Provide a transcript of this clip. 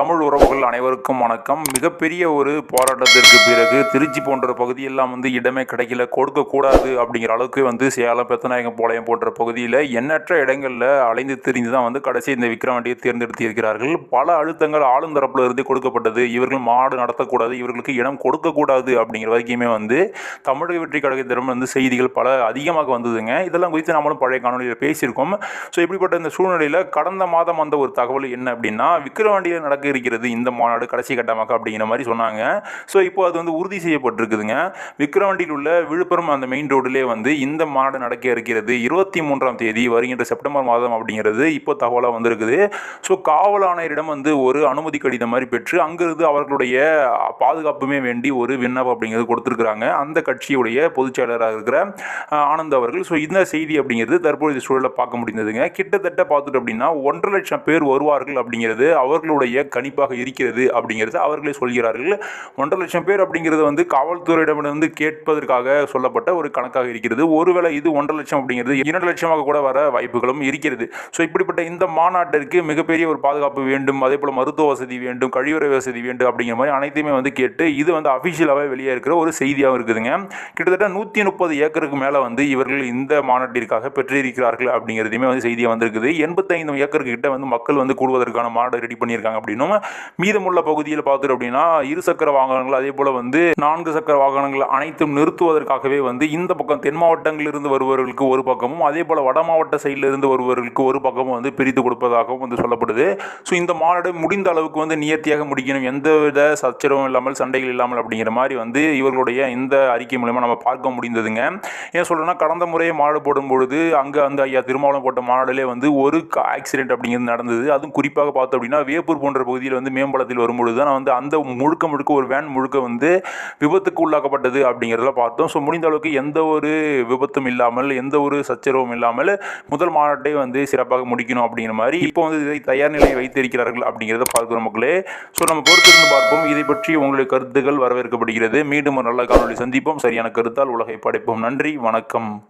தமிழ் உறவுகள் அனைவருக்கும் வணக்கம். மிகப்பெரிய ஒரு போராட்டத்திற்கு பிறகு திருச்சி போன்ற பகுதியெல்லாம் வந்து இடமே கிடைக்கல. கொடுக்கக்கூடாது அப்படிங்கிற அளவுக்கு வந்து சேலம் பெத்தநாயகம் போலயம் போன்ற பகுதியில் எண்ணற்ற இடங்களில் அலைந்து திரிந்து தான் வந்து கடைசி இந்த விக்ரவாண்டியை தேர்ந்தெடுத்து இருக்கிறார்கள். பல அழுத்தங்கள் ஆளும் தரப்பில் இருந்து கொடுக்கப்பட்டது. இவர்கள் மாடு நடத்தக்கூடாது இவர்களுக்கு இடம் கொடுக்கக்கூடாது அப்படிங்கிற வரைக்குமே வந்து தமிழக வெற்றி கழகத்திடம் வந்து செய்திகள் பல அதிகமாக வந்ததுங்க. இதெல்லாம் குறித்து நம்மளும் பழைய காணொலியில் பேசியிருக்கோம். ஸோ இப்படிப்பட்ட இந்த சூழ்நிலையில் கடந்த மாதம் வந்த ஒரு தகவல் என்ன அப்படின்னா விக்ரவாண்டியில் நடக்க இருக்கிறது இந்த மாநாடு கடைசி கட்டமாக அப்படிங்கிற மாதிரி சொன்னாங்க. ஸோ இப்போ அது வந்து உறுதி செய்யப்பட்டிருக்குதுங்க. விக்ரவாண்டியில் உள்ள விழுப்புரம் அந்த மெயின் ரோடிலே வந்து இந்த மாநாடு நடக்க இருக்கிறது. இருபத்தி மூன்றாம் தேதி வருகின்ற செப்டம்பர் மாதம் அப்படிங்கிறது இப்போ தகவலாக வந்திருக்குது. ஸோ காவல் ஆணையரிடம் வந்து ஒரு அனுமதி கடிதம் மாதிரி பெற்று அங்கிருந்து அவர்களுடைய பாதுகாப்புமே வேண்டி ஒரு விண்ணப்பம் அப்படிங்கிறது கொடுத்துருக்குறாங்க. அந்த கட்சியுடைய பொதுச்செயலராக இருக்கிற ஆனந்த் அவர்கள். ஸோ இந்த செய்தி அப்படிங்கிறது தற்போதைய சூழலை பார்க்க முடிந்ததுங்க. கிட்டத்தட்ட பார்த்துட்டு அப்படின்னா ஒன்றரை லட்சம் பேர் வருவார்கள் அப்படிங்கிறது அவர்களுடைய கணிப்பாக இருக்கிறது அப்படிங்கிறது அவர்களே சொல்கிறார்கள். ஒன்றரை லட்சம் பேர் அப்படிங்கிறது வந்து காவல்துறையிடமிருந்து கேட்பதற்காக சொல்லப்பட்ட ஒரு கணக்காக இருக்கிறது. ஒருவேளை இது ஒன்றரை லட்சம் அப்படிங்கிறது இரண்டு லட்சமாக கூட வர வாய்ப்புகளும் இருக்கிறது. ஸோ இப்படிப்பட்ட இந்த மாநாட்டிற்கு மிகப்பெரிய ஒரு பாதுகாப்பு வேண்டும் அதே போல் மருத்துவ வசதி வேண்டும் கழிவறை வசதி வேண்டும் அப்படிங்கிற மாதிரி அனைத்தையுமே வந்து கேட்டு இது வந்து அஃபிஷியலாகவே வெளியே இருக்கிற ஒரு செய்தியாகவும் இருக்குதுங்க. கிட்டத்தட்ட நூற்றி முப்பது ஏக்கருக்கு மேலே வந்து இவர்கள் இந்த மாநாட்டிற்காக பெற்றிருக்கிறார்கள் அப்படிங்கிறதையுமே வந்து செய்தியாக வந்திருக்குது. எண்பத்தைந்து ஏக்கருக்கு கிட்ட வந்து மக்கள் வந்து கூடுவதற்கான மாநாடு ரெடி பண்ணியிருக்காங்க அப்படின்னு அப்படின்னும் மீதமுள்ள பகுதியில் பார்த்துட்டு அப்படின்னா இரு சக்கர வாகனங்கள் அதே போல் வந்து நான்கு சக்கர வாகனங்கள் அனைத்தும் நிறுத்துவதற்காகவே வந்து இந்த பக்கம் தென் மாவட்டங்களிலிருந்து வருபவர்களுக்கு ஒரு பக்கமும் அதே போல் வட மாவட்ட சைடில் இருந்து வருபவர்களுக்கு ஒரு பக்கமும் வந்து பிரித்து கொடுப்பதாகவும் வந்து சொல்லப்படுது. ஸோ இந்த மாநாடு முடிந்த அளவுக்கு வந்து நியர்த்தியாக முடிக்கணும். எந்தவித சச்சரவும் இல்லாமல் சண்டைகள் இல்லாமல் அப்படிங்கிற மாதிரி வந்து இவர்களுடைய இந்த அறிக்கை மூலமா நம்ம பார்க்க முடிந்ததுங்க. ஏன் சொல்கிறேன்னா கடந்த முறையை மாநாடு போடும்பொழுது அங்கே அந்த ஐயா திருமாவளம் போட்ட மாநாடுலேயே வந்து ஒரு ஆக்சிடென்ட் அப்படிங்கிறது நடந்தது. அதுவும் குறிப்பாக பார்த்தோம் அப்படின்னா வேப்பூர் போன்ற பகுதியில் வந்து மேம்பாலத்தில் வரும்பொழுது தான் வந்து அந்த முழுக்க முழுக்க ஒரு வேன் முழுக்க வந்து விபத்துக்கு உள்ளாக்கப்பட்டது அப்படிங்கிறத பார்த்தோம். ஸோ முடிந்த அளவுக்கு எந்த ஒரு விபத்தும் இல்லாமல் எந்த ஒரு சச்சரவும் இல்லாமல் முதல் மாநாட்டை வந்து சிறப்பாக முடிக்கணும் அப்படிங்கிற மாதிரி இப்போ வந்து இதை தயார் நிலையை வைத்திருக்கிறார்கள் அப்படிங்கிறத பார்க்கிறோம் மக்களே. ஸோ நம்ம பொறுத்திருந்து பார்ப்போம். இதை பற்றி உங்களுடைய கருத்துக்கள் வரவேற்கப்படுகிறது. மீண்டும் ஒரு நல்ல காணொலி சந்திப்போம். சரியான கருத்தால் உலகை படைப்போம். நன்றி. வணக்கம்.